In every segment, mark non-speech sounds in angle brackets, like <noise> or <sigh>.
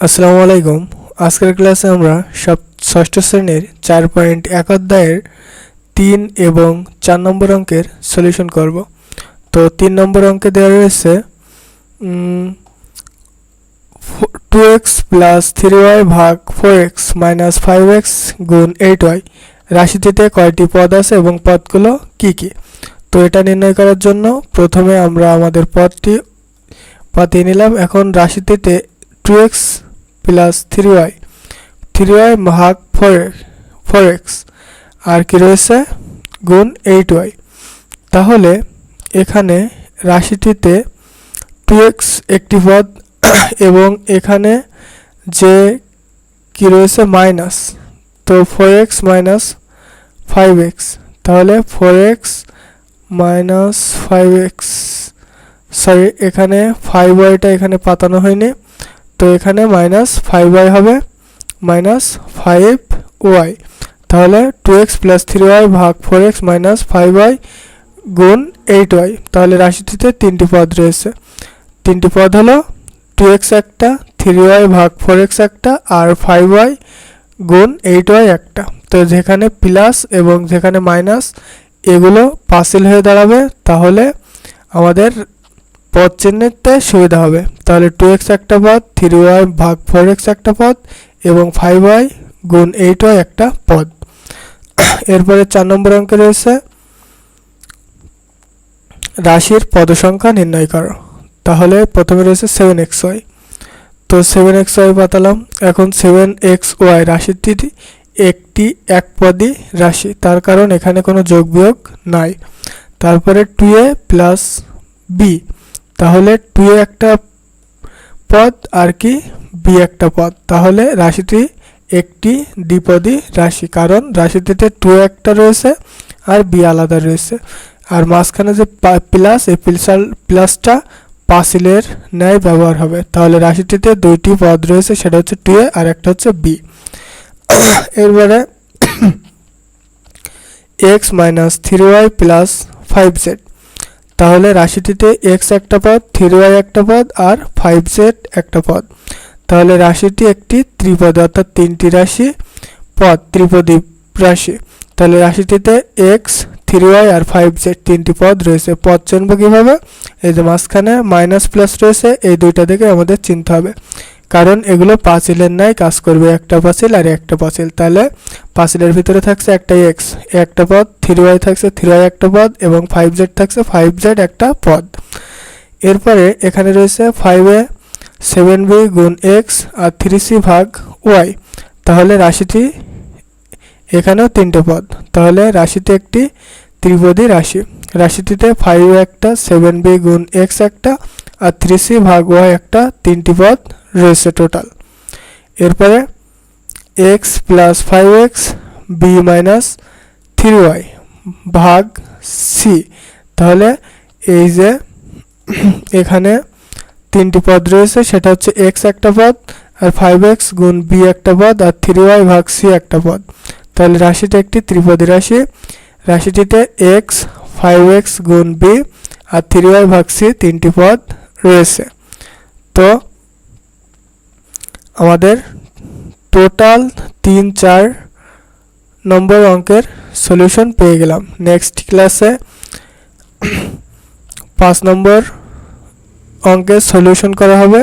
আসসালামু আলাইকুম। আজকের ক্লাসে আমরা সব ষষ্ঠ শ্রেণির চার পয়েন্ট এক অধ্যায়ের তিন এবং চার নম্বর অঙ্কের সলিউশন করব। তো তিন নম্বর অঙ্কে দেওয়া রয়েছে two x plus three y ভাগ four x minus five x গুণ এইট ওয়াই। রাশিটিতে কয়টি পদ আছে এবং পদগুলো কি কি? তো এটা নির্ণয় করার জন্য প্রথমে আমরা আমাদের পদটি পাতিয়ে নিলাম। এখন রাশিটিতে two x plus three y. Three y ভাগ ফোর ফোর এক্স। আর কি রয়েছে? গুণ এইট ওয়াই। তাহলে এখানে রাশিটিতে টু এক্স একটি পদ <clears throat> এবং এখানে যে কি রয়েছে মাইনাস, তো four x minus five x. তাহলে four x minus five x, sorry, এখানে ফাইভ ওয়াইটা এখানে পাতানো হয়নি। তো এখানে মাইনাস ফাইভ ওয়াই হবে মাইনাস ফাইভ ওয়াই তাহলে two x plus three y ভাগ four x minus five y গুণ এইট ওয়াই তাহলে রাশিটিতে তিনটি পদ রয়েছে। তিনটি পদ হলো টু এক্স একটা থ্রি ওয়াই ভাগ ফোর এক্স একটা, আর ফাইভ ওয়াই গুণ এইট ওয়াই একটা। তো যেখানে প্লাস এবং যেখানে মাইনাস এগুলো পাসিল হয়ে দাঁড়াবে। তাহলে আমাদের পদ চিহ্নিতে সুবিধা হবে। তাহলে টু এক্স একটা পদ থ্রি ওয়াই ভাগ ফোর এক্স একটা পদ এবং ফাইভ ওয়াই গুণ এইট ওয়াই একটা পদ। এরপরে চার নম্বর অঙ্কে রয়েছে, রাশির পদ সংখ্যা নির্ণয় করো। তাহলে প্রথমে রয়েছে সেভেন এক্স ওয়াই তো সেভেন এক্স ওয়াই পাতালাম এখন সেভেন এক্স ওয়াই রাশিটি একটি এক পদই রাশি, তার কারণ এখানে কোনো যোগ বিয়োগ নাই। তারপরে টু এ প্লাস বি তাহলে টু এ একটা পদ আর কি? বি একটা পদ। তাহলে রাশিটি একটি দ্বিপদী রাশি, কারণ রাশিটিতে টু একটা রয়েছে আর বি আলাদা রয়েছে। আর মাঝখানে যে প্লাস এই প্লাসাল প্লাসটা পাসিলের ন্যায় ব্যবহার হবে। তাহলে রাশিটিতে দুইটি পদ রয়েছে, সেটা হচ্ছে টু এ আর একটা হচ্ছে বি <coughs> এরপরে x minus three y plus five z তাহলে রাশিটিতে এক্স একটা পদ থ্রি ওয়াই একটা পদ আর ফাইভ জেড একটা পদ। তাহলে রাশিটি একটি ত্রিপদ, অর্থাৎ তিনটি রাশি পদ, ত্রিপদী রাশি। তাহলে রাশিটিতে এক্স থ্রি ওয়াই আর ফাইভ জেড তিনটি পদ রয়েছে। পদ চিনব কীভাবে? এই যে মাঝখানে মাইনাস প্লাস রয়েছে, এই দুইটা থেকে আমাদের চিনতে হবে। কারণ এগুলো পাঁচিলের ন্যায় কাজ করবে একটা পাঁচিল আর একটা পাঁচিল। তাহলে পাঁচিলের ভিতরে থাকছে একটা এক্স একটা পদ থ্রি ওয়াই থাকছে থ্রি ওয়াই একটা পদ এবং ফাইভ জেড থাকছে ফাইভ জেড একটা পদ। এরপরে এখানে রয়েছে ফাইভ এ সেভেন বি গুণ এক্স আর থ্রি সি ভাগ ওয়াই তাহলে রাশিটি এখানেও তিনটে পদ। তাহলে রাশিটি একটি ত্রিপদী রাশি। রাশিটিতে ফাইভ একটা সেভেন বি গুণ এক্স একটা আর থ্রি সি ভাগ ওয়াই একটা তিনটি পদ। রয়েছে টোটাল এরপরে X plus five X B minus three Y ভাগ সি তাহলে এই যে <clears throat> এখানে তিনটি পদ রয়েছে, সেটা হচ্ছে এক্স একটা পদ আর ফাইভ এক্স গুণ বি একটা পদ আর থ্রি ওয়াই ভাগ সি একটা পদ। তাহলে রাশিটা একটি ত্রিপদী রাশি। রাশিটিতে এক্স ফাইভ এক্স গুণ বি আর থ্রি ওয়াই ভাগ সি তিনটি পদ রয়েছে। তো আমাদের টোটাল তিন, চার নম্বর অঙ্কের সলিউশন পেয়ে গেলাম। নেক্সট ক্লাসে পাঁচ নম্বর অঙ্কের সলিউশন করা হবে।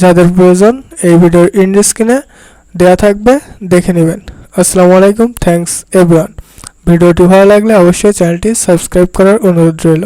যাদের প্রয়োজন এই ভিডিওর ইন্ড স্ক্রিনে দেওয়া থাকবে, দেখে নেবেন। আসসালামু আলাইকুম থ্যাংকস এভরিওয়ান ভিডিওটি ভালো লাগলে অবশ্যই চ্যানেলটি সাবস্ক্রাইব করার অনুরোধ রইল।